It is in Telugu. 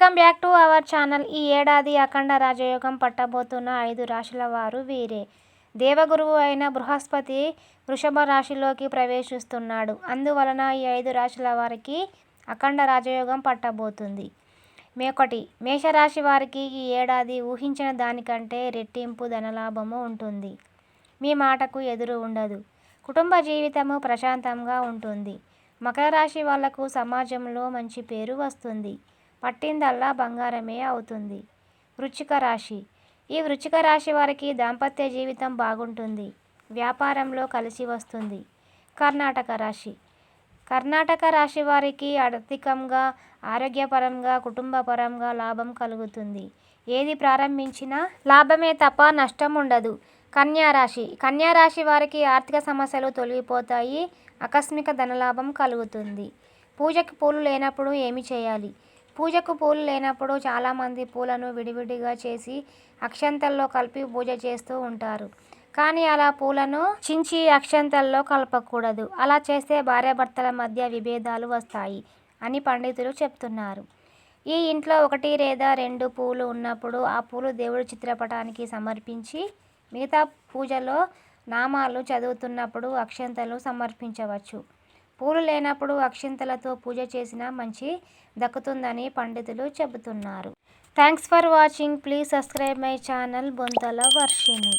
Welcome back to our channel. ఈ ఏడాది అఖండ రాజయోగం పట్టబోతున్న ఐదు రాశుల వారు వీరే. దేవగురువు అయిన బృహస్పతి వృషభ రాశిలోకి ప్రవేశిస్తున్నాడు. అందువలన ఈ ఐదు రాశుల వారికి అఖండ రాజయోగం పట్టబోతుంది. ఒకటి మేషరాశి వారికి ఈ ఏడాది ఊహించిన దానికంటే రెట్టింపు ధనలాభము ఉంటుంది. మీ మాటకు ఎదురు ఉండదు. కుటుంబ జీవితము ప్రశాంతంగా ఉంటుంది. మకర రాశి వాళ్ళకు సమాజంలో మంచి పేరు వస్తుంది. పట్టిందల్లా బంగారమే అవుతుంది. వృచ్చిక రాశి. ఈ వృచ్చిక రాశి వారికి దాంపత్య జీవితం బాగుంటుంది. వ్యాపారంలో కలిసి వస్తుంది. కర్ణాటక రాశి. కర్ణాటక రాశి వారికి ఆర్థికంగా ఆరోగ్యపరంగా కుటుంబపరంగా లాభం కలుగుతుంది. ఏది ప్రారంభించినా లాభమే తప్ప నష్టం ఉండదు. కన్యా రాశి. కన్యా రాశి వారికి ఆర్థిక సమస్యలు తొలగిపోతాయి. ఆకస్మిక ధనలాభం కలుగుతుంది. పూజకి పూలు లేనప్పుడు ఏమి చేయాలి? పూజకు పూలు లేనప్పుడు చాలామంది పూలను విడివిడిగా చేసి అక్షంతల్లో కలిపి పూజ చేస్తూ ఉంటారు. కానీ అలా పూలను చించి అక్షంతల్లో కలపకూడదు. అలా చేస్తే భార్యాభర్తల మధ్య విభేదాలు వస్తాయి అని పండితులు చెప్తున్నారు. ఈ ఇంట్లో ఒకటి లేదా రెండు పూలు ఉన్నప్పుడు ఆ పూలు దేవుడి చిత్రపటానికి సమర్పించి మిగతా పూజలో నామాలు చదువుతున్నప్పుడు అక్షంతలు సమర్పించవచ్చు. పూలు లేనప్పుడు అక్షింతలతో పూజ చేసినా మంచి దక్కుతుందని పండితులు చెబుతున్నారు. Thanks for watching. Please subscribe my channel Bonthala Varshini.